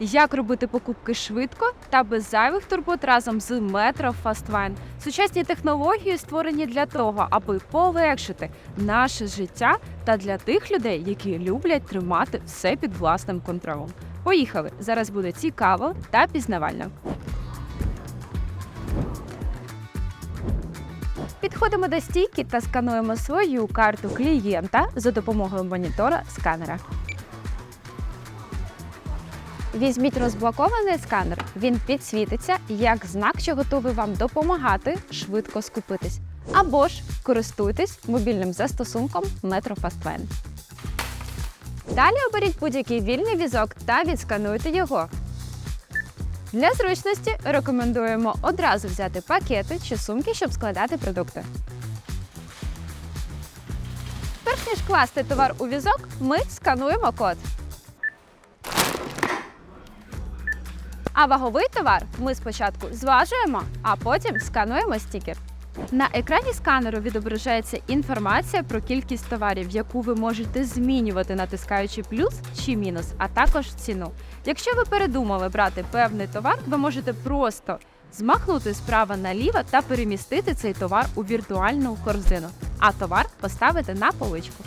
як робити покупки швидко та без зайвих турбот разом з Metro FastWine. Сучасні технології створені для того, аби полегшити наше життя та для тих людей, які люблять тримати все під власним контролем. Поїхали! Зараз буде цікаво та пізнавально. Підходимо до стійки та скануємо свою карту клієнта за допомогою монітора сканера. Візьміть розблокований сканер. Він підсвітиться як знак, що готовий вам допомагати швидко скупитись. Або ж користуйтесь мобільним застосунком Metro FastVan. Далі оберіть будь-який вільний візок та відскануйте його. Для зручності рекомендуємо одразу взяти пакети чи сумки, щоб складати продукти. Перш ніж класти товар у візок, ми скануємо код. А ваговий товар ми спочатку зважуємо, а потім скануємо стікер. На екрані сканеру відображається інформація про кількість товарів, яку ви можете змінювати, натискаючи плюс чи мінус, а також ціну. Якщо ви передумали брати певний товар, ви можете просто змахнути справа наліво та перемістити цей товар у віртуальну корзину, а товар поставити на поличку.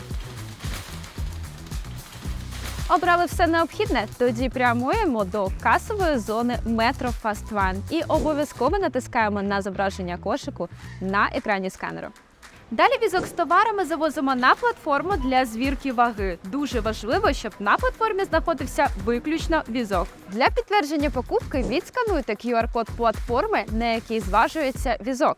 Обрали все необхідне? Тоді прямуємо до касової зони Metro Fast One і обов'язково натискаємо на зображення кошику на екрані сканеру. Далі візок з товарами завозимо на платформу для звірки ваги. Дуже важливо, щоб на платформі знаходився виключно візок. Для підтвердження покупки відскануйте QR-код платформи, на якій зважується візок.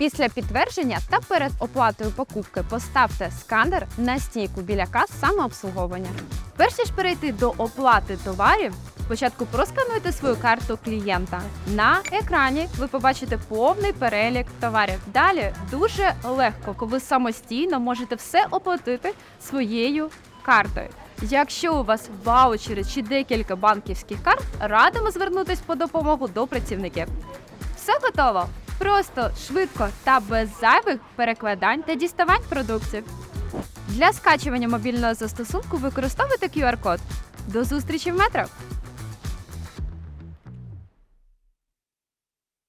Після підтвердження та перед оплатою покупки поставте сканер на стійку біля кас самообслуговування. Перш ніж перейти до оплати товарів, спочатку проскануйте свою карту клієнта. На екрані ви побачите повний перелік товарів. Далі дуже легко, коли самостійно можете все оплатити своєю картою. Якщо у вас ваучери чи декілька банківських карт, радимо звернутись по допомогу до працівників. Все готово. Просто швидко та без зайвих перекладань та діставань продуктів. Для скачування мобільного застосунку використовуйте QR-код. До зустрічі в метро!